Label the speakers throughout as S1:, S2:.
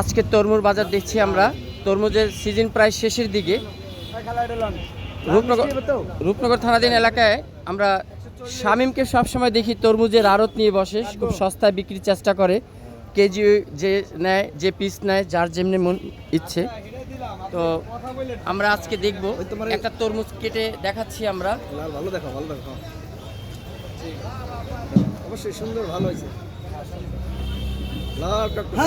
S1: আজকে তরমুজ বাজার দেখছি আমরা। তরমুজের সিজন প্রায় শেষের দিকে। রূপনগর রূপনগর থানাধীন এলাকায় আমরা শামিমকে সবসময় দেখি তরমুজের আড়ত নিয়ে বসে। খুব সস্তায় বিক্রির চেষ্টা করে। কেজি যে নেয় যে পিস নেয় যার যেমনি মন ইচ্ছে। তো আমরা আজকে দেখব। একটা তরমুজ কেটে দেখাচ্ছি আমরা।
S2: ভালো দেখো ভালো দেখো। অবশ্যই সুন্দর ভালো হয়েছে। লাল টকটক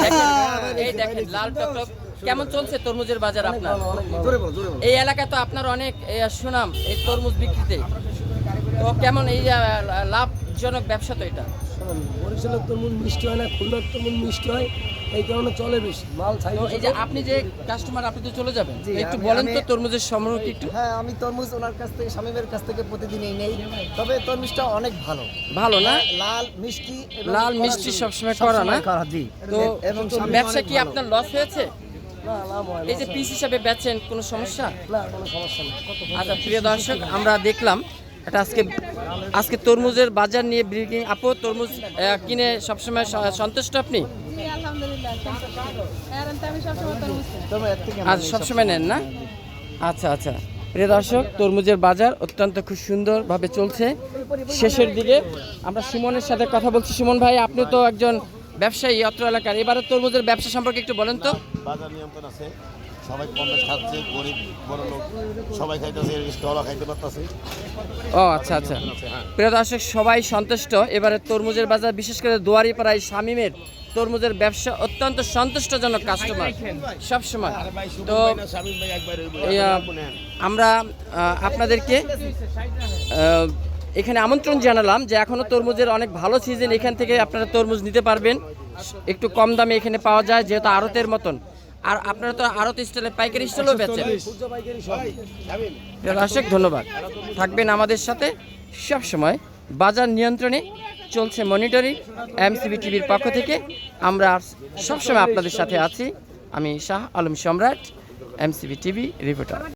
S1: এই দেখেন লাল টকটক কেমন চলছে তরমুজের বাজার আপনার?
S2: জোরে বলো জোরে বলো।
S1: এই এলাকায় তো আপনার অনেক সুনাম এই তরমুজ বিক্রিতে। তো কেমন এই আহ, লাভজনক ব্যবসা তো এটা।
S3: বরিশালের তরমুজ মিষ্টি হয় না খুলনার তরমুজ মিষ্টি হয় এই কারণে চলে বেশি মাল ছাই
S1: এই যে আপনি যে কাস্টমার আপনি তো চলে যাবেন। একটু বলেন তো তরমুজের সংগ্রহ কি একটু?
S2: হ্যাঁ আমি তরমুজ ওনার কাছ থেকে শামীমের কাছ থেকে প্রতিদিনই নেই তবে তরমুজটা অনেক ভালো।
S1: ভালো না?
S2: লাল মিষ্টি
S1: লাল মিষ্টি। সবসময় করা না? তো
S2: এবং
S1: ব্যবসা কি আপনার লস হয়েছে?
S3: না হয়
S1: এই যে পিস হিসাবে বেচেন কোনো সমস্যা?
S3: না কোনো সমস্যা নেই। কত
S1: আচ্ছা প্রিয় দর্শক আমরা দেখলাম এটা আজকে আজকে তরমুজের বাজার নিয়ে ব্রিকিং আপু তরমুজ কিনে সবসময় সন্তুষ্ট আপনি?
S4: জি, আলহামদুলিল্লাহ কারণ সবসময়
S1: নেন না? আচ্ছা আচ্ছা। প্রিয় দর্শক তরমুজের বাজার অত্যন্ত খুব সুন্দরভাবে চলছে। শেষের দিকে আমরা সুমনের সাথে কথা বলছি। সুমন ভাই আপনি তো একজন ব্যবসায়ী অত্র এলাকার। এবারে তরমুজের ব্যবসা সম্পর্কে একটু বলেন তো।
S5: বাজার নিয়ন্ত্রণ আছে। সবাই কম খাচ্ছে গরিব বড় লোক সবাই খাইতেছে স্টলও খাইতে পারতেছে।
S1: ও আচ্ছা আচ্ছা। প্রিয় দর্শক সবাই সন্তুষ্ট। এবারে তরমুজের বাজার বিশেষ করে দুয়ারি পাড়ায় শামিমের তরমুজের ব্যবসা অত্যন্ত সন্তুষ্টজনক কাস্টমার সব সময়। তো আমরা আপনাদেরকে এখানে আমন্ত্রণ জানালাম যে এখনও তরমুজের অনেক ভালো সিজন এখান থেকে আপনারা তরমুজ নিতে পারবেন। একটু কম দামে এখানে পাওয়া যায় যেহেতু আড়তের মতন। আর আপনারা তো আরও স্টলে পাইকারি স্টলও বেচেন। অশেখ দর্শক ধন্যবাদ। থাকবেন আমাদের সাথে সব সময় বাজার নিয়ন্ত্রণে চলছে মনিটরিং এমসিবি টিভির পক্ষ থেকে। আমরা সবসময় আপনাদের সাথে আছি। আমি শাহ আলম সম্রাট এমসিবি টিভি রিপোর্টার।